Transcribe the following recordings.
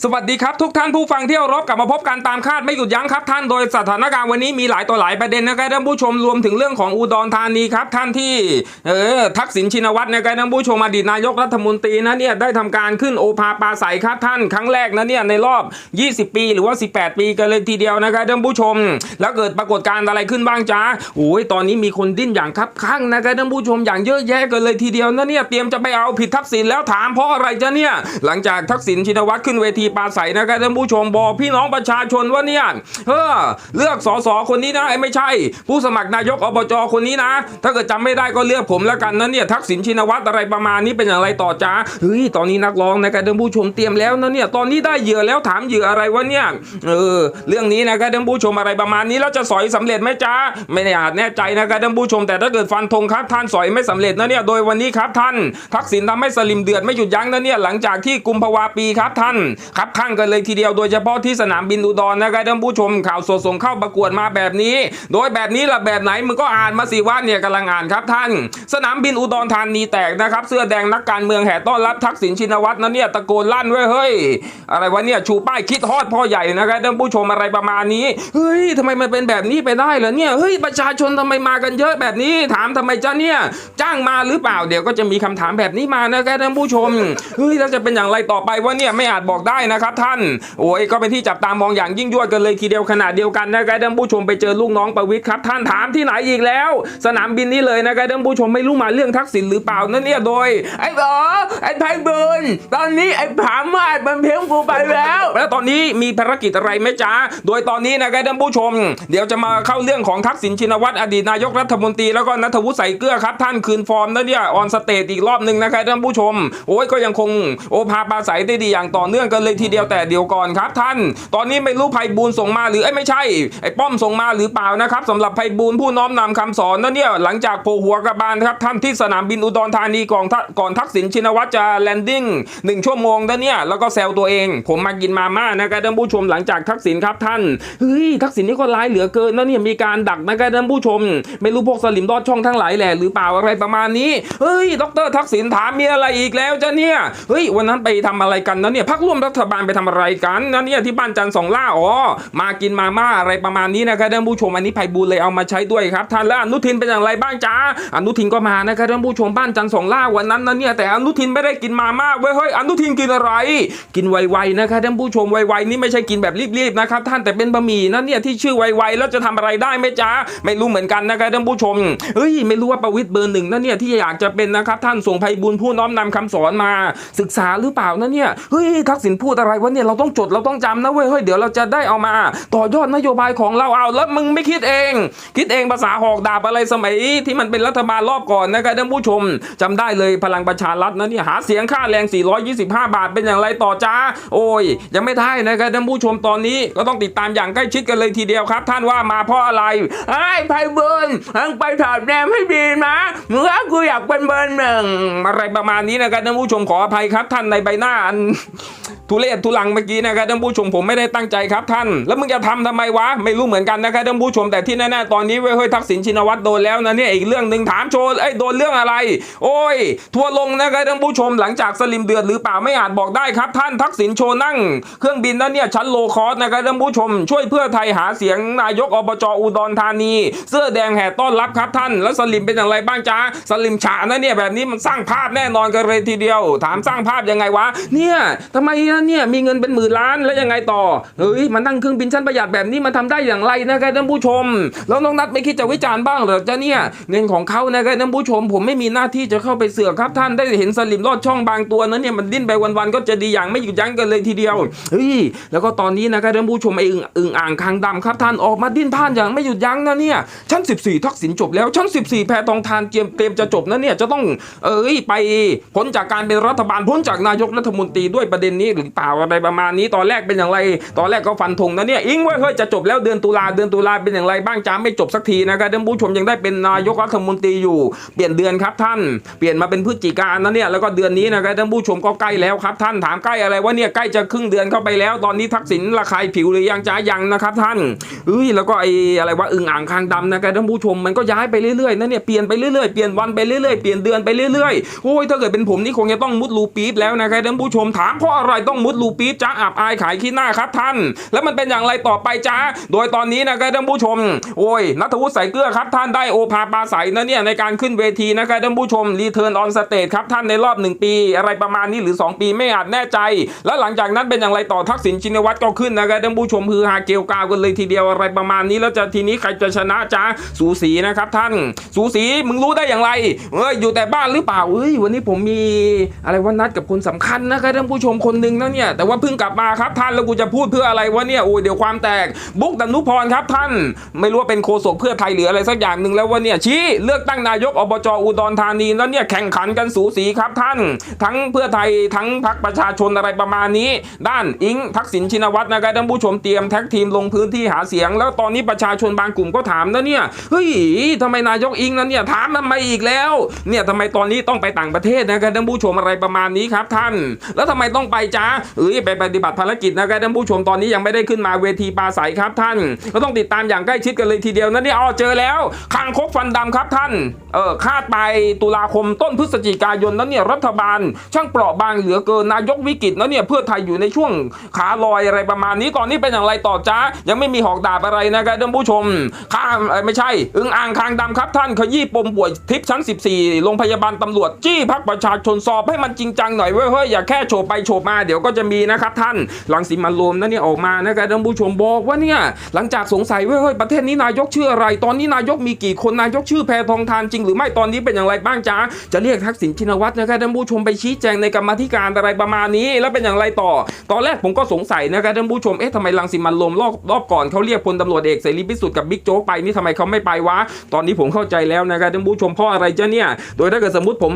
สวัสดีครับทุกท่านผู้ฟังที่เคารพกลับมาพบกันตามคาดไม่หยุดยั้งครับท่านโดยสถานการณ์วันนี้มีหลายต่อหลายประเด็นนะครับท่านผู้ชมรวมถึงเรื่องของอุดรธานีครับท่านที่เออทักษิณชินวัตรนะครับท่านผู้ชมอดีตนายกรัฐมนตรีนะเนี่ยได้ทำการขึ้นโอภาปาศัยครับท่านครั้งแรกนะเนี่ยในรอบ 20 ปีหรือว่า 18 ปีกันเลยทีเดียวนะครับท่านผู้ชม แล้วเกิดปรากฏการณ์อะไรขึ้นบ้างจ้าโอ้ยตอนนี้มีคนดิ้นอย่างคับข้างนะครับท่านผู้ชมอย่างเยอะแยะกันเลยทีเดียวนะเนี่ยเตรียมจะไปเอาผิดทักษิณแล้วถามเพราะอะไรจ้ะเนี่ยหลังจากทักษิณชินวัตรขึ้นเวทีปราศัยนะครับท่านผู้ชมบอกพี่น้องประชาชนว่าเนี่ยเออเลือกสสคนนี้นะไอ้ไม่ใช่ ผู้สมัครนายกอบจคนนี้นะ ถ้าเกิดจำไม่ได้ก็เลือกผมแล้วกันนะเนี่ยทักษิณชินวัตรอะไรประมาณนี้เป็นอย่างไรต่อจ้าเฮ้ยตอนนี้นักร้องนะครับท่านผู้ชมเตรียมแล้วนะเนี่ยตอนนี้ได้เหยื่อแล้วถามเหยื่ออะไรวะเนี่ยเออเรื่องนี้นะครับท่านผู้ชมอะไรประมาณนี้แล้วจะสอยสำเร็จไหมจ้าไม่อาจแน่ใจนะครับท่านผู้ชมแต่ถ้าเกิดฟันธงครับท่านสอยไม่สำเร็จนะเนี่ยโดยวันนี้ครับท่าน ทักษิณทำให้สลิมเดือดไม่หยุดยั้งนะเนี่ยหลังจากที่กุมภาวาปีครับท่านครับข้างกันเลยทีเดียวโดยเฉพาะที่สนามบินอุดรนะครับท่านผู้ชมข่าวสดส่งเข้าประกวดมาแบบนี้ โดยแบบนี้ละแบบไหนมึงก็อ่านมาสิว่าเนี่ยกำลังอ่านครับท่าน สนามบินอุดรธานีแตกนะครับเสื้อแดงนักการเมืองแห่ต้อนรับทักษิณชินวัตรนะเนี่ยตะโกนลั่นไว้ยเฮ้ยอะไรวะเนี่ยชูป้ายคิดฮอดพ่อใหญ่นะครับท่านผู้ชมอะไรประมาณนี้เฮ้ยทำไมมันเป็นแบบนี้ไปได้เหรอเนี่ยเฮ้ยประชาชนทำไมมากันเยอะแบบนี้ถามทำไมจ้าเนี่ยจ้างมาหรือเปล่าเดี๋ยวก็จะมีคำถามแบบนี้มานะครับท่านผู้ชมเฮ้ยแล้วจะเป็นอย่างไรต่อไปว่าเนี่ยไม่อาจบอกได้นะครับท่าน โอ้ยก็เป็นที่จับตามองอย่างยิ่งยวดกันเลยทีเดียวขนาดเดียวกันนะครับท่านผู้ชมไปเจอลูกน้องประวิทย์ครับท่านถามที่ไหนอีกแล้ว สนามบินนี้เลยนะครับท่านผู้ชมไม่รู้มาเรื่องทักษิณหรือเปล่านั่นเนี่ยโดย ไอ้บอไอ้ไพบุญตอนนี้ไอ้ผามาดมันเพียงกูไปแล้ว แล้วตอนนี้มีภารกิจอะไรไหมจ๊ะโดยตอนนี้นะครับท่านผู้ชม เดี๋ยวจะมาเข้าเรื่องของทักษิณชินวัตรอดีตนายกรัฐมนตรีแล้วก็นัทวุฒิใส่เกลือครับท่านคืนฟอร์มนั่นเนี่ยออนสเตจอีกรอบหนึ่งนะครับท่านผู้ชมโอ้ยก็ยังคงโอภาปาศัยได้ดีอย่างต่อเนื่องกันเลยทีเดียวแต่เดียวก่อนครับท่าน ตอนนี้ไม่รู้ไพบูลส่งมาหรือไอ้ไม่ใช่ไอ้ป้อมส่งมาหรือเปล่านะครับสำหรับไพบูลผู้น้อมนำคำสอนนั่นเนี่ยหลังจากโผหัวกระบาลครับท่านที่สนามบินอุดรธานีก่อนทัก่อนทักษิณชินวัตรจะแลนดิ้งหนึ่งชั่วโมงนั่นเนี่ยแล้วก็แซวตัวเอง ผมมากินมาม่านะครับท่านผู้ชมหลังจากทักษิณครับท่านเฮ้ยทักษิณนี่ก็ร้ายเหลือเกินนะเนี่ยมีการดักนะครับท่านผู้ชม ไม่รู้พวกสลิมรอดช่องทั้งหลายแหละหรือเปล่าอะไรประมาณนี้เฮ้ยดรทักษิณถามมีอะไรอีกแล้วจ้ะเนี่ยเฮ้ยวันนั้นไปทำอะไรกันนะเนี่ยพักร่วมรัฐบาลไปทำอะไรกันนะเนี่ยที่บ้านจันทร์สองล่าอ๋อมากินมาม่าอะไรประมาณนี้นะครับท่านผู้ชมอันนี้ไพบูลเลยเอามาใช้ด้วยครับท่านแล้วอนุทินเป็นอย่างไรบ้างจ้าอนุทินก็มานะครับท่านผู้ชมบ้านจันทร์สองล่าวันนั้นนะเนี่ยแต่อนุทินไม่ได้กินมาม่าเว้ยเฮ้ยอนุทินกินอะไร กินไวๆนะครับท่านผู้ชมไวๆนี่ไม่ใช่กินแบบรีบๆนะครับท่านแต่เป็นบะหมี่นะเนี่ยที่ชื่อไวๆแล้วจะทำอะไรได้ไหมจ้าไม่รู้เหมือนกันนะครับท่านผู้ชมเฮ้ยไม่รู้ว่าประวิตรเบอร์หนึ่งนะเนี่ยที่อยากจะเป็นนะครับท่านส่งไพบุญผู้น้อมนำคำสอนมา ศึกษาหรือเปล่านะเนี่ยเฮ้ยทักษิณพูดอะไรวะเนี่ยเราต้องจดเราต้องจำนะเว้ยเฮ้ยเดี๋ยวเราจะได้เอามา ต่อยอดนโยบายของเราเอาแล้วมึงไม่คิดเอง คิดเองภาษาหอกดาบอะไรสมัยที่มันเป็นรัฐบาลรอบก่อนนะครับท่านผู้ชมจำได้เลยพลังประชารัฐนะเนี่ยหาเสียงค่าแรง 425 บาทเป็นอย่างไรต่อจ้า โอ้ย ยังไม่ได้นะครับท่านผู้ชมตอนนี้ก็ต้องติดตามอย่างใกล้ชิดกันเลยทีเดียวครับ ท่านว่ามาเพราะอะไรไอ้ไพบุญทั้งไปถอดแนมให้ดีนะเมื่อกูอยากเป็นเบอร์หนึ่งอะไรประมาณนี้นะครับท่านผู้ชมขออภัยครับ ท่านในใบหน้าอันทุเรศทุลังเมื่อกี้นะครับท่านผู้ชมผมไม่ได้ตั้งใจครับท่าน แล้วมึงจะทำทำไมวะไม่รู้เหมือนกันนะครับท่านผู้ชมแต่ที่แน่ๆตอนนี้เว้ยเฮ้ยทักษิณชินวัตรโดนแล้วนะเนี่ยอีกเรื่องหนึ่งถามโชว์ไอ้โดนเรื่องอะไร โอ้ย ทัวลงนะครับท่านผู้ชมหลังจากสลิมเดือดหรือเปล่าไม่อาจบอกได้ครับท่านทักษิณโชว์นั่ง เครื่องบินนั้นเนี่ยชั้นโลคอสนะครับท่านผู้ชม ช่วยเพื่อไทยหาเสียงนายกอบจอุดรธานี เสื้อแดงแห่ต้อนรับครับท่าน แล้วสลิมเป็นอย่างไรบ้างจ้าสลิมฉานะเนี่ยแบบนี้มันสร้างภาพแน่นอนกันเลยทีเดียว ถามสร้างภาพยังไงวะเนี่ยทำไมเนี่ยมีเงินเป็นหมื่นล้านแล้วยังไงต่อเฮ้ยมันนั่งเครื่องบินชั้นประหยัดแบบนี้มันทำได้อย่างไรนะครับท่านผู้ชม แล้วน้องนัดไม่คิดจะวิจารณ์บ้างเหรอจะเนี่ยเงินของเขานะครับท่านผู้ชม ผมไม่มีหน้าที่จะเข้าไปเสือกครับท่านได้เห็นสลิมลอดช่องบางตัวนั้นเนี่ยมันดิ้นไปวันๆก็จะดีอย่างไม่หยุดยั้งกันเลยทีเดียวเฮ้ยแล้วก็ตอนนี้นะครับท่านผู้ชมไอ้อึ่งอึ่งอ่างคางดำครับท่านออกมาดิ้นพ่านอย่างไม่หยุดยั้งนะเนี่ยชั้น 14 ทักษิณจบแล้วชั้น 14 แพทองทานเตรียมเตรียมจะจบนะเนี่ยจะต้องเอ้ยไปพ้นจากการเป็นรัฐบาลพ้นจากนายกรัฐมนตรีด้วยประเด็นนี้หรือเปล่าอะไรประมาณนี้ตอนแรกเป็นอย่างไร ตอนแรกก็ฟันธงนะเนี่ยอิงว้ยเฮ้ยจะจบแล้วเดือนตุลาเดือนตุลาเป็นอย่างไรบ้างจ้าไม่จบสักทีนะครับท่านผู้ชมยังได้เป็นนายกรัฐมนตรีอยู่ เปลี่ยนเดือนครับท่าน เปลี่ยนมาเป็นพฤศจิกายนนะเนี่ยแล้วก็เดือนนี้นะครับท่านผู้ชมก็ใกล้แล้วครับท่านถามใกล้อะไรว่าเนี่ยใกล้จะครึ่งเดือนเข้าไปแล้ว ตอนนี้ทักษิณระคายผิวหรือยังจ้ายังนะครับท่านเอ้ยแล้วก็ไอ้อะไรว่าอึ่งอ่างคางดำนะครับท่านผู้ชมมันก็ย้ายไปเรื่อยๆนะเนี่ยเปลี่ยนไปเรื่อยๆเปลี่ยนวันไปเรื่อยๆเปลี่ยนเดือนไปเรื่อยๆโอ้ยถ้าเกิดเป็นผมนี่คงจะต้องมุดรูปี๊บแล้วนะครับท่านผู้ชมถามเพราะอะไรต้องมุดลูปี๊บจ้าอับอายขายขี้หน้าครับท่าน แล้วมันเป็นอย่างไรต่อไปจ้าโดยตอนนี้นะครับท่านผู้ชม โอ้ยนัทวุฒิใส่เกลือครับท่านได้โอภาปาใสนะเนี่ยในการขึ้นเวทีนะครับท่านผู้ชมรีเทิร์นออนสเตจครับท่านในรอบหนึ่งปี อะไรประมาณนี้หรือ 2 ปีไม่อาจแน่ใจ แล้วหลังจากนั้นเป็นอย่างไรต่อทักษิณชินวัตรก็ขึ้นนะครับท่านผู้ชมฮือฮาเกลียวกาวกันเลยทีเดียวอะไรประมาณนี้แล้วจะทีนี้ใครจะชนะจ้าสูสีนะครับท่าน สูสีมึงรู้ได้อย่างไรเอ้ยอยู่แต่บ้านหรือเปล่าเอ้ยวันนี้ผมมีอะไรว่านัดกับคนสำคัญนะครับท่านผู้ชมคนหนึ่งนะเนี่ย แต่ว่าเพิ่งกลับมาครับท่านแล้วกูจะพูดเพื่ออะไรวะเนี่ยโอ้ยเดี๋ยวความแตก บุ๊กดนุพรครับท่าน ไม่รู้ว่าเป็นโฆษกเพื่อไทยหรืออะไรสักอย่างหนึ่งแล้วว่าเนี่ยชี้เลือกตั้งนายกอบจอุดรธานีแล้วเนี่ยแข่งขันกันสูสีครับท่าน ทั้งเพื่อไทยทั้งพรรคประชาชนอะไรประมาณนี้ ด้านอิงทักษิณชินวัตรนะครับท่านผู้ชมเตรียมแท็กทีมลงพื้นที่หาเสียง แล้วตอนนี้ประชาชนบางกลุ่มก็ถามนะเนี่ยเฮ้ยทำไมนายกอิงนั้นเนี่ยถามทำไมอีกแล้วเนี่ยทำไมตอนนี้ต้องไปต่างประเทศนะครับท่านผู้ชมอะไรประมาณนี้ครับท่าน แล้วทำไมต้องไปจ้าเอ้ยไปปฏิบัติภารกิจนะครับท่านผู้ชมตอนนี้ยังไม่ได้ขึ้นมาเวทีปราศัยครับท่าน ก็ต้องติดตามอย่างใกล้ชิดกันเลยทีเดียวนะนี่อ๋อเจอแล้วคางคกฟันดำครับท่านเออคาดไปตุลาคมต้นพฤศจิกายนนั้นเนี่ยรัฐบาล ช่างเปราะบางเหลือเกินนายกวิกฤตแล้วเนี่ยเพื่อไทยอยู่ในช่วงขาลอยอะไรประมาณนี้ตอนนี้เป็นอย่างไรต่อจ้ายังไม่มีหอกดาบอะไรนะครับท่านผู้ชมข้าไม่ใช่ อึงอ่างคางดำครับท่านขยี้ปมป่วยทิพชั้น 14โรงพยาบาลตำรวจจี้พักประชาชนสอบให้มันจริงจังหน่อยเว้ยเฮ้ยอย่าแค่โฉบไปโฉบมาเดี๋ยวก็จะมีนะครับท่านหลังสีมันรวมนั่นเนี่ยออกมานะครับท่านผู้ชมบอกว่าเนี่ยหลังจากสงสัยว้ยเฮ้ยประเทศนี้นายกชื่ออะไร ตอนนี้นายกมีกี่คนนายกชื่อแพทองทานจริง หรือไม่ตอนนี้เป็นอย่างไรบ้างจ้าจะเรียกทักษิณชินวัตรนะครับท่านผู้ชมไปชี้แจงในกรรมธิการอะไรประมาณนี้ แล้วเป็นอย่างไรต่อ ตอนแรกผมก็สงสัยนะครับท่านผู้ชมเอ๊ะทำไมรังสิมันลมรอบรอบก่อนเขาเรียกพลตำรวจเอกเสรีพิสุทธิ์กับบิ๊กโจ๊กไปนี่ทำไมเขาไม่ไปวะตอนนี้ผมเข้าใจแล้วนะครับท่านผู้ชมเพราะอะไรจ้ะเนี่ย โดยถ้าเกิดสมมติผม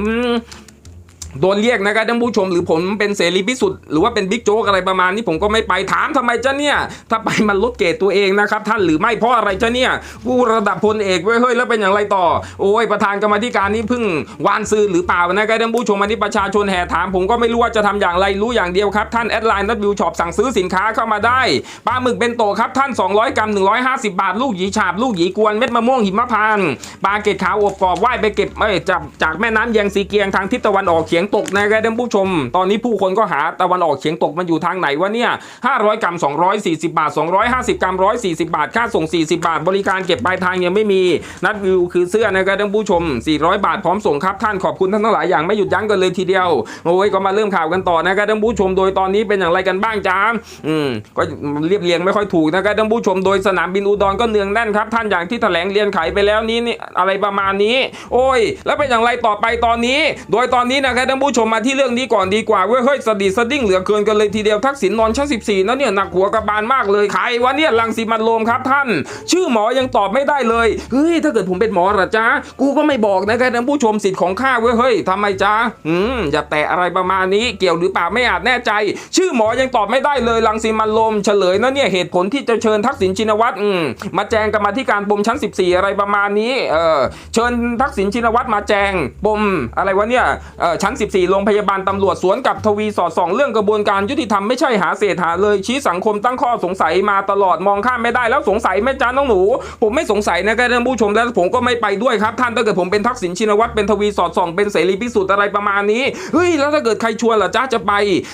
โดนเรียกนะครับท่านผู้ชมหรือผมเป็นเสรีพิสุทธิ์หรือว่าเป็นบิ๊กโจ๊กอะไรประมาณนี้ผมก็ไม่ไปถามทำไมจ้ะเนี่ยถ้าไปมันลดเกรดตัวเองนะครับท่านหรือไม่เพราะอะไรจ้ะเนี่ยผู้ระดับพลเอกเว้ยเฮ้ยแล้วเป็นอย่างไรต่อ โอ้ยประธานกรรมธิการนี่เพิ่งวานซื้อหรือเปล่านะครับท่านผู้ชมอันนี้ประชาชนแห่ถามผมก็ไม่รู้ว่าจะทำอย่างไรรู้อย่างเดียวครับท่านแอดไลน์นัดวิวช็อปสั่งซื้อสินค้าเข้ามาได้ปลาหมึกเป็นโตครับท่าน 200 กรัม 150 บาท ลูกหยีฉาบลูกหยีกวนเม็ดมะม่วงหิมพานต์ปลาเกตขาวอบกรอบว่ายไปเก็บเอ้ยจากจากแม่น้ำแยงซีเกียงทางทิศตะวันออกเฉียงตกนะครับท่านผู้ชม ตอนนี้ผู้คนก็หาตะวันออกเฉียงตกมันอยู่ทางไหนวะเนี่ย500 กรัม 240 บาท 250 กรัม 140 บาท ค่าส่ง 40 บาท บริการเก็บปลายทางยังไม่มี นัดวิวคือเสื้อนะครับท่านผู้ชม 400 บาทพร้อมส่งครับท่านขอบคุณท่านทั้งหลายอย่างไม่หยุดยั้งกันเลยทีเดียวโอ้ยก็มาเริ่มข่าวกันต่อนะครับท่านผู้ชมโดยตอนนี้เป็นอย่างไรกันบ้างจ้าอืมก็เรียบเรียงไม่ค่อยถูกนะครับท่านผู้ชมโดยสนามบินอุดรก็เนืองแน่นครับท่านอย่างที่แถลงเรียนไขไปแล้วนี้นี่อะไรประมาณนี้ โอ้ย แล้วเป็นอย่างไรต่อไปตอนนี้ โดยตอนนี้นะครับานผู้ชมมาที่เรื่องนี้ก่อนดีกว่าเว้ยเฮ้ยสดีสดิ้งเหลือเกินกันเลยทีเดียวทักษิณนอนชั้น 14นะเนี่ยหนักหัวกระบาลมากเลยใครวะเนี่ยลังสีมันโลมครับท่าน ชื่อหมอยังตอบไม่ได้เลยเฮ้ยถ้าเกิดผมเป็นหมอหรอจ๊ะกูก็ไม่บอกนะครับท่านผู้ชมสิทธิ์ของข้าเว้ยเฮ้ยทำไมจ๊ะอืมอย่าแตะอะไรประมาณนี้เกี่ยวหรือเปล่าไม่อาจแน่ใจ ชื่อหมอยังตอบไม่ได้เลยลังสีมันโลมเฉลยนะเนี่ยเหตุผลที่จะเชิญทักษิณชินวัตรอืมมาแจงกรรมาธิการปมชั้น 14 อะไรประมาณนี้เออเชิญทักษิณชินวัตรมาแจงปมอะไรวะเนี่ยเออชั้น14 โรงพยาบาลตำรวจสวนกับทวีสอดส่องเรื่องกระบวนการยุติธรรมไม่ใช่หาเศษหาเลยชี้สังคมตั้งข้อสงสัยมาตลอดมองข้ามไม่ได้แล้วสงสัยไม่จ้าน้องหนู ผมไม่สงสัยนะครับท่านผู้ชมแล้วผมก็ไม่ไปด้วยครับ ท่านถ้าเกิดผมเป็นทักษิณชินวัตรเป็นทวีสอดส่องเป็นเสรีพิสุทธิ์อะไรประมาณนี้เฮ้ยแล้วถ้าเกิดใครชวนล่ะจ้าจะไป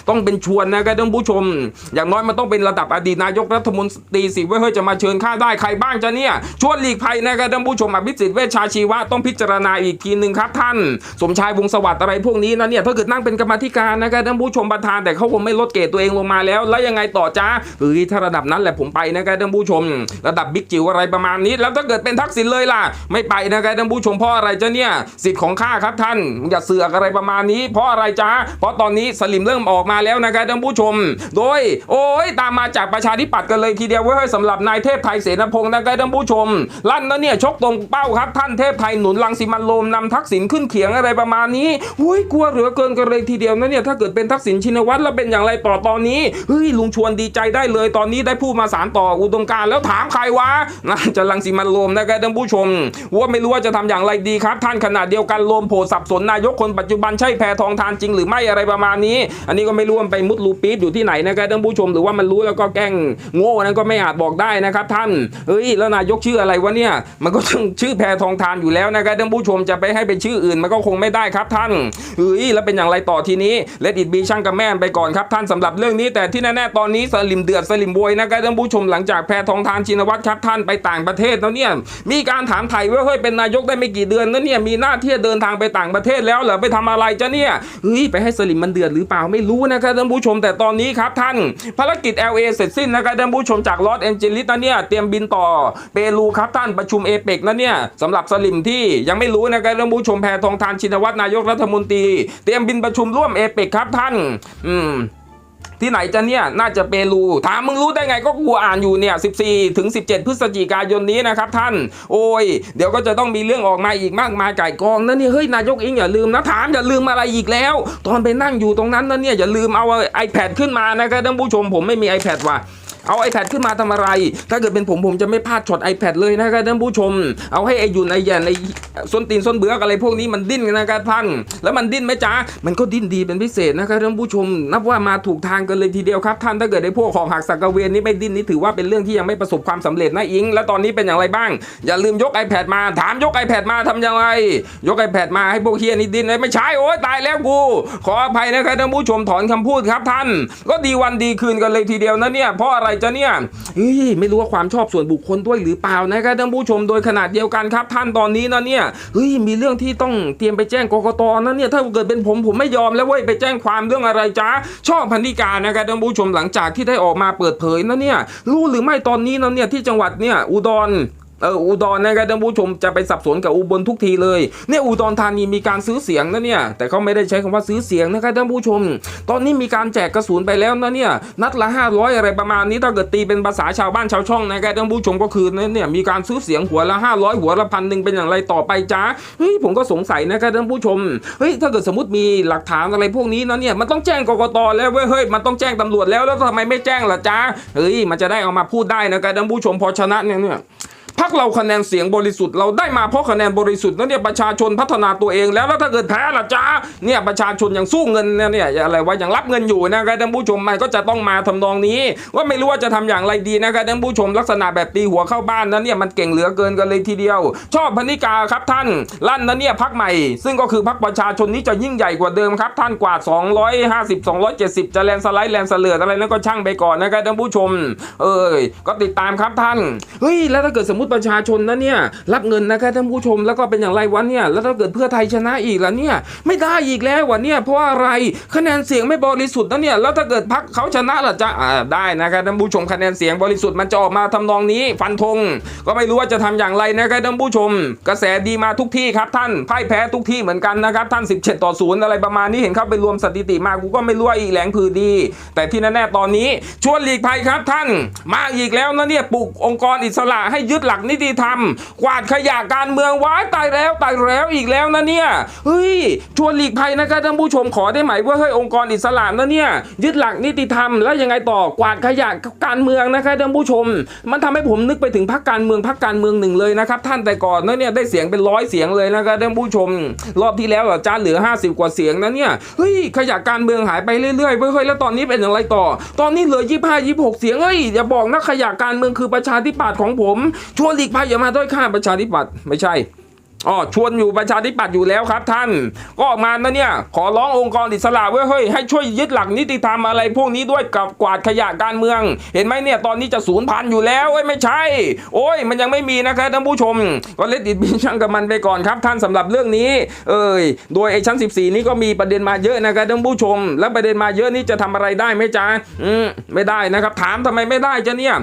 ต้องเป็นชวนนะครับท่านผู้ชม อย่างน้อยมันต้องเป็นระดับอดีตนายกรัฐมนตรีสิเว้ยเฮ้ยจะมาเชิญข้าได้ใครบ้างจะเนี่ยชวนหลีกภัยนะครับท่านผู้ชมอภิสิทธิ์เวชชาชีวะต้องพิจารณาอีกทีหนึ่งครับท่าน สมชายวงสวัสดิ์อะไรพวกนี้นะเนี่ยถ้าเกิดนั่งเป็นกรรมธิการนะครับท่านผู้ชมประธานแต่เขาคงไม่ลดเกรดตัวเองลงมาแล้ว แล้วยังไงต่อจ้าเฮ้ยถ้าระดับนั้นแหละผมไปนะครับท่านผู้ชม ระดับบิ๊กจิ๋วอะไรประมาณนี้ แล้วถ้าเกิดเป็นทักษิณเลยล่ะ ไม่ไปนะครับท่านผู้ชมเพราะอะไรจ้ะเนี่ยสิทธิ์ของข้าครับท่านอย่าเสือกอะไรประมาณนี้ เพราะอะไรจ้าเพราะตอนนี้สลิมเริ่มออกมาแล้วนะครับท่านผู้ชม โดย โอ้ยตามมาจากประชาธิปัตย์กันเลยทีเดียวเว้ยสำหรับนายเทพไทยเสนาพงศ์นะครับท่านผู้ชม ลั่นนะเนี่ยชกตรงเป้าครับท่านเทพไทยหนุนลังสิมันโรมนำทักษิณขึ้นเขียงอะไรประมาณนี้อุ้ยกลัววเหลือเกินกันเลยทีเดียวนะเนี่ยถ้าเกิดเป็นทักษิณชินวัตรแล้วเป็นอย่างไรต่อตอนนี้เฮ้ยลุงชวนดีใจได้เลยตอนนี้ได้พูดมาสารต่ออุดมการแล้วถามใครวะน่าจะลังสิมันโรมนะครับท่านผู้ชม ว่าไม่รู้ว่าจะทำอย่างไรดีครับ ท่านขนาดเดียวกันโรมโผสับสนนายกคนปัจจุบันใช่แพทองทานจริงหรือไม่อะไรประมาณนี้ อันนี้ก็ไม่รู้ว่ามันไปมุดลูปี๊บอยู่ที่ไหนนะครับท่านผู้ชมหรือว่ามันรู้แล้วก็แกล้งโง่นั้นก็ไม่อาจบอกได้นะครับท่านเฮ้ยแล้วนายกชื่ออะไรวะเนี่ยมันก็ต้องชื่อแพทองทานอยู่แล้วนะครับท่านผู้ชมจะไปให้เป็นชื่ออื่นมันก็คงไม่ได้ครับท่านเฮ้ฮ้ยแล้วเป็นอย่างไรต่อทีนี้เลดอิดบีช่างกับแม่นไปก่อนครับท่านสำหรับเรื่องนี้ แต่ที่แน่ๆตอนนี้สลิมเดือดสลิมบวยนะครับท่านผู้ชมหลังจากแพทองทานชินวัตรครับท่านไปต่างประเทศแล้วเนี่ยมีการถามไถ่ว่าเฮ้ยเป็นนายกได้ไม่กี่เดือนแล้วเนี่ยมีหน้าที่เดินทางไปต่างประเทศแล้วเหรอไปทำอะไรจ้ะเนี่ยเฮ้ยไปให้สลิมมันเดือดหรือเปล่าไม่รู้นะครับท่านผู้ชมแต่ตอนนี้ครับท่าน ภารกิจ LA เสร็จสิ้นนะครับท่านผู้ชมจากลอสแอนเจลิสนะเนี่ยเตรียมบินต่อเปรูครับท่านประชุมเอเปกนะเนี่ยสำหรับสลิมที่ยังไม่รู้นะครับท่านผู้ชมแพทองทานชินวัตรนายกรัฐมนตรีเตรียมบินประชุมร่วมเอเปกครับท่าน อืมที่ไหนจะเนี่ย น่าจะเปรู ถามมึงรู้ได้ไงก็กูอ่านอยู่เนี่ย 14 ถึง 17 พฤศจิกายนนี้นะครับท่าน โอ้ย เดี๋ยวก็จะต้องมีเรื่องออกมาอีกมากมายไก่กองนะเนี่ยเฮ้ย นายกเองอย่าลืมนะ ถามอย่าลืมอะไรอีกแล้ว ตอนไปนั่งอยู่ตรงนั้นนะเนี่ย อย่าลืมเอา iPad ขึ้นมานะครับท่านผู้ชมผมไม่มี iPad ว่ะเอา iPad ขึ้นมาทำอะไร ถ้าเกิดเป็นผมผมจะไม่พลาดช็อต iPad เลยนะครับท่านผู้ชม เอาให้ไอยุนไอแยนไอส้นตีนส้นเบือกอะไรพวกนี้มันดิ้นนะครับท่าน แล้วมันดิ้นไหมจ๊ะ มันก็ดิ้นดีเป็นพิเศษนะครับท่านผู้ชม นับว่ามาถูกทางกันเลยทีเดียวครับท่าน ถ้าเกิดไอพวกของหักสักเวนนี่ไม่ดิ้นนี่ถือว่าเป็นเรื่องที่ยังไม่ประสบความสำเร็จนะอิง แล้วตอนนี้เป็นอย่างไรบ้าง อย่าลืมยก iPad มา ถามยก iPad มาทำยังไง ยก iPad มาให้พวกเฮียนี่ดิ้นเลยไม่ใช่โอ๊ยตายแล้วกู ขออภัยนะครับท่านผู้ชมถอนคำพูดครับท่าน ก็ดีวันดีคืนกันเลยทีเดียวนะเนี่ยเพราะอะไรจะเนี่ยเฮ้ยไม่รู้ว่าความชอบส่วนบุคคลด้วยหรือเปล่านะครับท่านผู้ชมโดยขนาดเดียวกันครับ ท่านตอนนี้นะเนี่ยเฮ้ยมีเรื่องที่ต้องเตรียมไปแจ้งกกตนะเนี่ยถ้าเกิดเป็นผมผมไม่ยอมแล้วเว้ยไปแจ้งความเรื่องอะไรจ้าชอบพันธิกานะครับท่านผู้ชมหลังจากที่ได้ออกมาเปิดเผยนะเนี่ยรู้หรือไม่ตอนนี้นะเนี่ยที่จังหวัดเนี่ยอุดร เอออุดรนะครับท่านผู้ชมจะไปสับสนกับอุบลทุกทีเลยเนี่ยอุดรธานีมีการซื้อเสียงนะเนี่ยแต่เขาไม่ได้ใช้คำว่าซื้อเสียงนะครับท่านผู้ชม ตอนนี้มีการแจกกระสุนไปแล้วนะเนี่ยนัดละ 500 อะไรประมาณนี้ถ้าเกิดตีเป็นภาษาชาวบ้านชาวช่องนะครับท่านผู้ชมก็คือเนี่ยมีการซื้อเสียงหัวละ 500 หัวละพันหนึ่งเป็นอย่างไรต่อไปจ้าเฮ้ยผมก็สงสัยนะครับท่านผู้ชมเฮ้ยถ้าเกิดสมมติมีหลักฐานอะไรพวกนี้นะเนี่ยมันต้องแจ้งกกตแล้วเว้ยเฮ้ยมันต้องแจ้งตำรวจแล้วแล้วทำไมไม่แจ้งล่ะจ้าเฮ้ยมันจะได้เอามาพูดได้นะครับท่านผู้ชมพอชนะเนี่ยเนี่ย พักเราคะแนนเสียงบริสุทธิ์เราได้มาเพราะคะแนนบริสุทธิ์นั่นเนี่ยประชาชนพัฒนาตัวเองแล้วแล้วถ้าเกิดแพ้ล่ะจ้าเนี่ยประชาชนยังสู้เงินเนี่ยเนี่ยอะไรว่ายังรับเงินอยู่นะครับท่านผู้ชมมันก็จะต้องมาทำนองนี้ ว่าไม่รู้ว่าจะทำอย่างไรดีนะครับท่านผู้ชมลักษณะแบบตีหัวเข้าบ้านนั้นเนี่ยมันเก่งเหลือเกินกันเลยทีเดียว ชอบพนิกาครับท่านลั่นนั้นเนี่ยพักใหม่ ซึ่งก็คือพักประชาชนนี้จะยิ่งใหญ่กว่าเดิมครับท่านกว่า 250 270 จะแลนสไลด์แลนสเลือดอะไรนั้นก็ช่างไปก่อนนะครับท่านผู้ชม เอ้ยก็ติดตามครับท่านเฮ้ยแล้วถ้าเกิดสมมติประชาชนนะเนี่ยรับเงินนะครับท่านผู้ชมแล้วก็เป็นอย่างไรวะเนี่ยแล้วถ้าเกิดเพื่อไทยชนะอีกแล้วเนี่ยไม่ได้อีกแล้ววะเนี่ยเพราะอะไรคะแนนเสียงไม่บริสุทธิ์นะเนี่ยแล้วถ้าเกิดพักเขาชนะล่ะจะอ่าได้นะครับท่านผู้ชมคะแนนเสียงบริสุทธิ์มันจะออกมาทำนองนี้ฟันธงก็ไม่รู้ว่าจะทำอย่างไรนะครับท่านผู้ชม กระแสดีมาทุกที่ครับท่านพ่ายแพ้ทุกที่เหมือนกันนะครับท่าน 17 ต่อ 0 อะไรประมาณนี้เห็นเข้าไปรวมสถิติมากูก็ไม่รู้ว่าอีแหลงพือดี แต่ที่แน่ๆตอนนี้ชวนหลีกภัยครับท่าน มาอีกแล้วนะเนี่ยปลุกองค์กรอิสระให้ยึดหลักนิติธรรม กวาดขยะการเมืองไว้ตายแล้วตายแล้วอีกแล้วนะเนี่ยเฮ้ยชวนหลีกภัยนะครับท่านผู้ชมขอได้ไหมว่าเฮ้ยองค์กรอิสระนะเนี่ยยึดหลักนิติธรรมแล้วยังไงต่อกวาดขยะการเมืองนะครับท่านผู้ชม มันทำให้ผมนึกไปถึงพรรคการเมืองพรรคการเมืองหนึ่งเลยนะครับท่านแต่ก่อนนะเนี่ยได้เสียงเป็นร้อยเสียงเลยนะครับท่านผู้ชม รอบที่แล้วอะจ้าเหลือ 50 กว่าเสียงนะเนี่ยเฮ้ยขยะการเมืองหายไปเรื่อยๆเฮ้ยแล้วตอนนี้เป็นอย่างไรต่อ ตอนนี้เหลือ 25 26 เสียงเอ้ยอย่าบอกนะขยะการเมืองคือประชาธิปัตย์ของผมชวนหลีกภัยอย่ามาด้อยค่าประชาธิปัตย์ไม่ใช่อ๋อชวนอยู่ประชาธิปัตย์อยู่แล้วครับท่าน ก็ออกมานะเนี่ย ขอร้ององค์กรอิสระเว้ยเฮ้ยให้ช่วยยึดหลักนิติธรรมอะไรพวกนี้ด้วยกับกวาดขยะการเมือง เห็นไหมเนี่ยตอนนี้จะศูนย์พันอยู่แล้วเอ้ยไม่ใช่ โอ้ยมันยังไม่มีนะครับท่านผู้ชม ก็เลดดิดบินช่างกับมันไปก่อนครับท่านสำหรับเรื่องนี้ เอ้ยโดยไอ้ชั้น 14 นี้ก็มีประเด็นมาเยอะนะครับท่านผู้ชม แล้วประเด็นมาเยอะนี่จะทำอะไรได้ไหมจ๊ะอืมไม่ได้นะครับ ถามทำไมไม่ได้จ๊ะเนี่ย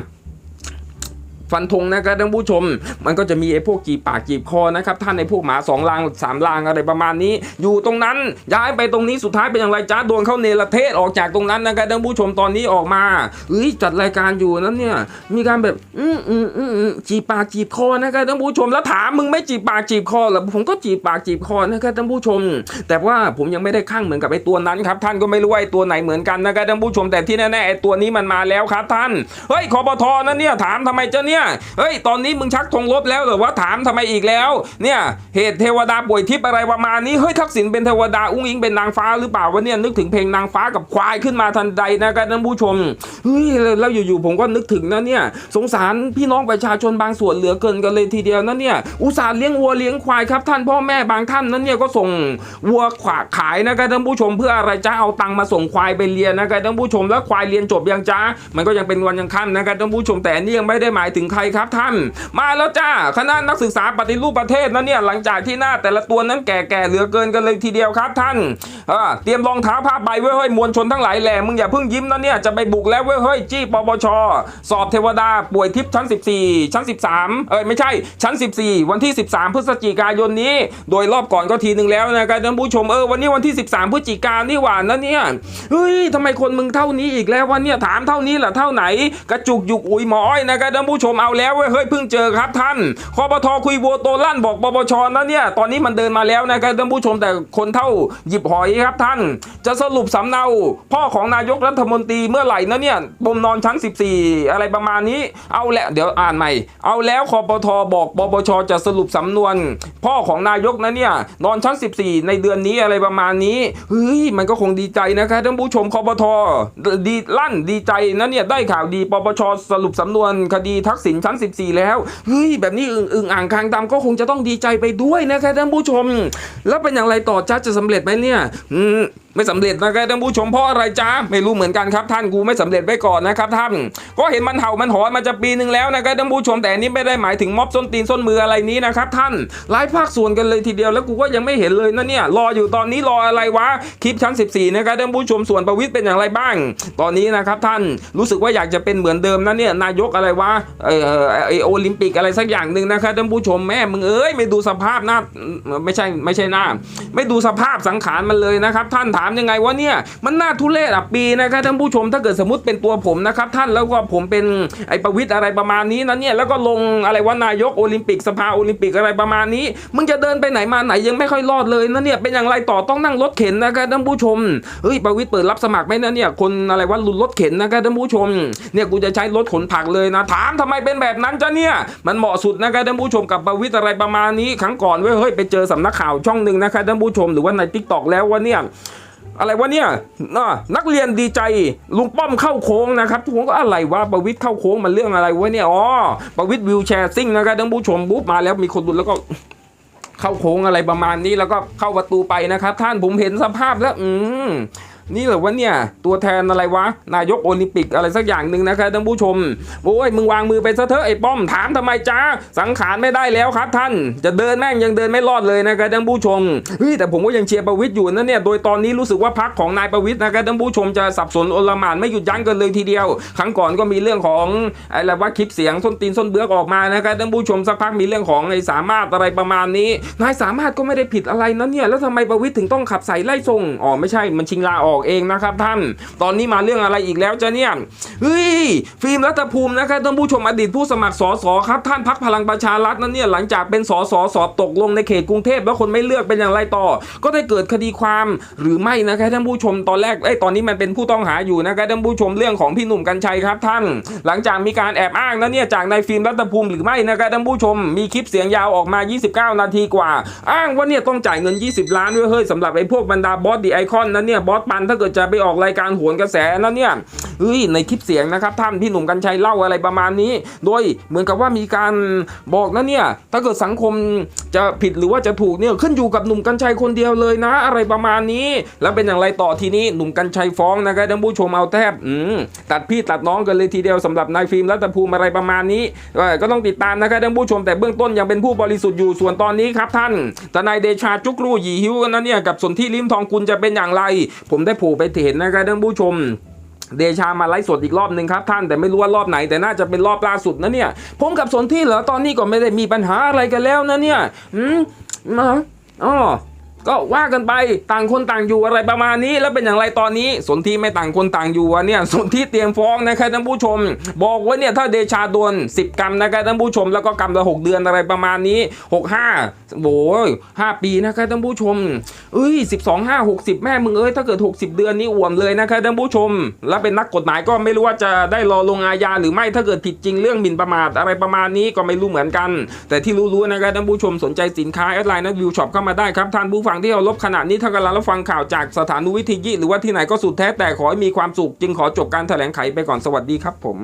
ฟันธงนะครับท่านผู้ชม มันก็จะมีไอ้พวกจีบปากจีบคอนะครับท่านไอ้พวกหมาสองลางสามลางอะไรประมาณนี้ อยู่ตรงนั้นย้ายไปตรงนี้สุดท้ายเป็นอย่างไรจ้าโดนเข้าเนรเทศออกจากตรงนั้นนะครับท่านผู้ชมตอนนี้ออกมาเฮ้ยจัดรายการอยู่นั้นเนี่ยมีการแบบอืมอืมอืมจีบปากจีบคอนะครับท่านผู้ชมแล้วถามมึงไม่จีบปากจีบคอหรอผมก็จีบปากจีบคอนะครับท่านผู้ชม แต่ว่าผมยังไม่ได้ข้างเหมือนกับไอ้ตัวนั้นครับท่านก็ไม่รู้ว่าไอ้ตัวไหนเหมือนกันนะครับท่านผู้ชมแต่ที่แน่ๆไอ้ตัวนี้มันมาแล้วครับท่านเฮ้ยคอปทนั่นเนี่ยถามทำไมเจ้าเนี่ยเนี่ยเฮ้ยตอนนี้มึงชักธงลบแล้วหรือวะถามทำไมอีกแล้ว เนี่ยเหตุเทวดาป่วยทิพย์อะไรประมาณนี้เฮ้ยทักษิณเป็นเทวดาอุ้งอิงเป็นนางฟ้าหรือเปล่าวะเนี่ยนึกถึงเพลงนางฟ้ากับควายขึ้นมาทันใดนะครับท่านผู้ชมเฮ้ยแล้วอยู่ๆผมก็นึกถึงนะเนี่ยสงสารพี่น้องประชาชนบางส่วนเหลือเกินกันเลยทีเดียวนะเนี่ยอุตส่าห์เลี้ยงวัวเลี้ยงควายครับท่านพ่อแม่บางท่านนั้นเนี่ยก็ส่งวัวขวากขายนะครับท่านผู้ชมเพื่ออะไรจะเอาตังค์มาส่งควายไปเรียนนะครับท่านผู้ชมแล้วควายเรียนจบยังจ้ามันก็ยังเป็นวันยังค่ำนะครับท่านผู้ชมแต่นี่ยังไม่ได้หมายถึงใครครับท่าน มาแล้วจ้าคณะนักศึกษาปฏิรูปประเทศนะเนี่ยหลังจากที่หน้าแต่ละตัวนั้นแก่ๆเหลือเกินกันเลยทีเดียวครับท่านเออเตรียมรองเท้าผ้าใบไว้เฮ้ยมวลชนทั้งหลายแหล่มึงอย่าเพิ่งยิ้มนะเนี่ยจะไปบุกแล้วเว้ยเฮ้ยจี้ปปชสอบเทวดาป่วยทิพย์ชั้น 14 ชั้น 13 เอ้ยไม่ใช่ชั้น 14 วันที่ 13 พฤศจิกายนนี้ โดยรอบก่อนก็ทีหนึ่งแล้วนะครับท่านผู้ชมเออวันนี้วันที่ 13 พฤศจิกายนนี่หว่านนะเนี่ยเฮ้ยทำไมคนมึงเท่านี้อีกแล้ววันเนี่ยถามเท่านี้แหละเท่าไหน กระจุกยุกอุยหมอ้อยนะครับท่านผู้ชมเอาแล้วเว้ยเฮ้ยเพิ่งเจอครับท่านคอปทคุยวัวโตลั่นบอกปปชนะเนี่ยตอนนี้มันเดินมาแล้วนะครับท่านผู้ชมแต่คนเท่าหยิบหอยครับท่าน จะสรุปสำเนา พ่อของนายกรัฐมนตรีเมื่อไหร่นะเนี่ยปมนอนชั้น 14 อะไรประมาณนี้เอาแหล้วเดี๋ยวอ่านใหม่ เอาแล้วคอปทบอกปปชจะสรุปสำนวน พ่อของนายกนะเนี่ยนอนชั้น 14 ในเดือนนี้อะไรประมาณนี้เฮ้ยมันก็คงดีใจนะครับท่านผู้ชมคอปทดีลั่นดีใจนะเนี่ยได้ข่าวดีปปชสรุปสำนวนคดีทักษิณชั้น 14 แล้วเฮ้ยแบบนี้อึงอึ่งอ่างคางดำก็คงจะต้องดีใจไปด้วยนะครับท่านผู้ชม แล้วเป็นอย่างไรต่อจ้าจะสำเร็จไหมเนี่ย อืม ไม่สำเร็จนะครับท่านผู้ชมเพราะอะไรจ้าไม่รู้เหมือนกันครับท่านกูไม่สำเร็จไว้ก่อนนะครับท่านก็เห็นมันเห่ามันหอนมาจะปีหนึ่งแล้วนะครับท่านผู้ชมแต่นี้ไม่ได้หมายถึงม็อบส้นตีนส้นมืออะไรนี้นะครับท่านหลายภาคส่วนกันเลยทีเดียวแล้วกูก็ยังไม่เห็นเลยนะเนี่ยรออยู่ตอนนี้รออะไรวะคลิปชั้น 14นะครับท่านผู้ชมส่วนประวิตรเป็นอย่างไรบ้าง ตอนนี้นะครับท่านรู้สึกว่าอยากจะเป็นเหมือนเดิมนะเนี่ยนายกอะไรวะเออไอโอลิมปิกอะไรสักอย่างหนึ่งนะครับท่านผู้ชมแม่มึงเอ้ยไม่ดูสภาพหน้าไม่ใช่ไม่ใช่หน้า ไม่ดูสภาพสังขารมันเลยนะครับ ท่านถามยังไงว่าเนี่ยมันน่าทุเรศอะปีนะครับท่านผู้ชมถ้าเกิดสมมติเป็นตัวผมนะครับท่านแล้วก็ผมเป็นไอประวิตรอะไรประมาณนี้นะเนี่ยแล้วก็ลงอะไรว่านายกโอลิมปิกสภาโอลิมปิกอะไรประมาณนี้ มึงจะเดินไปไหนมาไหนยังไม่ค่อยรอดเลยนะเนี่ยเป็นอย่างไรต่อต้องนั่งรถเข็นนะครับท่านผู้ชมเฮ้ยประวิตรเปิดรับสมัครไหมนะเนี่ยคนอะไรว่าลุนรถเข็นนะครับท่านผู้ชมเนี่ยกูจะใช้รถขนผักเลยนะถามทำไมเป็นแบบนั้นจ้ะเนี่ยมันเหมาะสุดนะครับท่านผู้ชมกับประวิตรอะไรประมาณนี้ครั้งก่อนเว้ยเฮ้ยไปเจอสำนักข่าวช่องหนึ่งนะครับท่านผู้ชมหรือว่าในทิกตอกแล้วว่าเนี่ย อะไรวะเนี่ยน,นักเรียนดีใจลุงป้อมเข้าโค้งนะครับทุกคนก็อะไรวะประวิทย์เข้าโค้งมันเรื่องอะไรวะเนี่ยอ๋อประวิทย์วิวแชร์ซิ่งนะครับท่านผู้ชมบุ๊บมาแล้วมีคนดูแล้วก็เข้าโค้งอะไรประมาณนี้แล้วก็เข้าประตูไปนะครับ ท่านผมเห็นสภาพแล้ว อืม นี่เหรอวะเนี่ย ตัวแทนอะไรวะ นายกโอลิมปิกอะไรสักอย่างหนึ่งนะครับท่านผู้ชมโอ้ยมึงวางมือไปซะเถอะไอ้ป้อมถามทำไมจ้าสังขารไม่ได้แล้วครับท่าน จะเดินแม่งยังเดินไม่รอดเลยนะครับท่านผู้ชมเฮ้ยแต่ผมก็ยังเชียร์ประวิทย์อยู่นะเนี่ยโดยตอนนี้รู้สึกว่าพักของนายประวิทย์นะครับท่านผู้ชมจะสับสนโอลหมานไม่หยุดยั้งกันเลยทีเดียว ครั้งก่อนก็มีเรื่องของอะไรว่าคลิปเสียงส้นตีนส้นเบือกออกมานะครับท่านผู้ชมสักพักมีเรื่องของไอ้สามารถอะไรประมาณนี้นายสามารถก็ไม่ได้ผิดอะไรนะเนี่ยแล้วทำไมประวิทย์ถึงต้องขับใส่ไล่ส่งอ๋อไม่ใช่มันชิงลาออกเองนะครับท่าน ตอนนี้มาเรื่องอะไรอีกแล้วจะเนี่ยเฮ้ยฟิล์มรัฐภูมินะครับท่านผู้ชมอดีตผู้สมัครสสครับท่านพักพลังประชารัฐนั้นเนี่ยหลังจากเป็นสสสอบตกลงในเขตกรุงเทพแล้วคนไม่เลือกเป็นอย่างไรต่อ ก็ได้เกิดคดีความหรือไม่นะครับท่านผู้ชมตอนแรกไอ้ยตอนนี้มันเป็นผู้ต้องหาอยู่นะครับท่านผู้ชมเรื่องของพี่หนุ่มกัญชัยครับท่าน หลังจากมีการแอบอ้างนั้นเนี่ยจากนายฟิล์มรัฐภูมิหรือไม่นะครับท่านผู้ชมมีคลิปเสียงยาวออกมา 29 นาทีกว่า อ้างว่าเนี่ยต้องจ่ายเงิน 20 ล้านด้วยเฮ้ยสำหรับไอ้พวกบรรดาบอสดีไอคอนนั้นเนี่ยบอสปันถ้าเกิดจะไปออกรายการโหนกระแสนั้นเนี่ยเฮ้ยในคลิปเสียงนะครับท่านพี่หนุ่มกัญชัยเล่าอะไรประมาณนี้ โดยเหมือนกับว่ามีการบอกนะเนี่ยถ้าเกิดสังคมจะผิดหรือว่าจะถูกเนี่ยขึ้นอยู่กับหนุ่มกัญชัยคนเดียวเลยนะ อะไรประมาณนี้ แล้วเป็นอย่างไรต่อทีนี้หนุ่มกัญชัยฟ้องนะครับท่านผู้ชมเอาแทบอืมตัดพี่ตัดน้องกันเลยทีเดียวสำหรับนายฟิล์มรัตภูมิอะไรประมาณนี้ก็ต้องติดตามนะครับท่านผู้ชมแต่เบื้องต้นยังเป็นผู้บริสุทธิ์อยู่ส่วนตอนนี้ครับท่านทนายเดชาจุกรูหยีหิวกันนะเนี่ยกับสนที่ลิมทองกุลจะเป็นอย่างไร ผมได้โผล่ไปเห็นนะครับท่านผู้ชมเดชามาไลฟ์สดอีกรอบหนึ่งครับท่านแต่ไม่รู้ว่ารอบไหนแต่น่าจะเป็นรอบล่าสุดนะเนี่ยผมกับสนที่เหรอตอนนี้ก็ไม่ได้มีปัญหาอะไรกันแล้วนะเนี่ยอืมอ๋อ ก็ว่ากันไปต่างคนต่างอยู่อะไรประมาณนี้ แล้วเป็นอย่างไรตอนนี้สนที่ไม่ต่างคนต่างอยู่อะเนี่ยสนที่เตรียมฟ้องนะครับท่านผู้ชม บอกว่าเนี่ยถ้าเดชาโดน10 กรรมนะครับท่านผู้ชม แล้วก็กรรมละหกเดือนอะไรประมาณนี้ 65โอ้ย5ปีนะครับท่านผู้ชมเอ้ย12 5 60 แม่มึงเอ้ยถ้าเกิด 60 เดือนนี่อ่วมเลยนะครับท่านผู้ชม แล้วเป็นนักกฎหมายก็ไม่รู้ว่าจะได้รอลงอาญาหรือไม่ถ้าเกิดผิดจริงเรื่องหมิ่นประมาทอะไรประมาณนี้ก็ไม่รู้เหมือนกัน แต่ที่รู้ๆนะครับท่านผู้ชมสนใจสินค้าแอดไลน์นักวิวช็อปเข้ามาได้ครับท่านผู้ฟังที่เรารบขณะนี้ท่ากำลังรับฟังข่าวจากสถานุวิทยุหรือว่าที่ไหนก็สุดแท้แต่ขอให้มีความสุข จึงขอจบการแถลงไขไปก่อนสวัสดีครับผม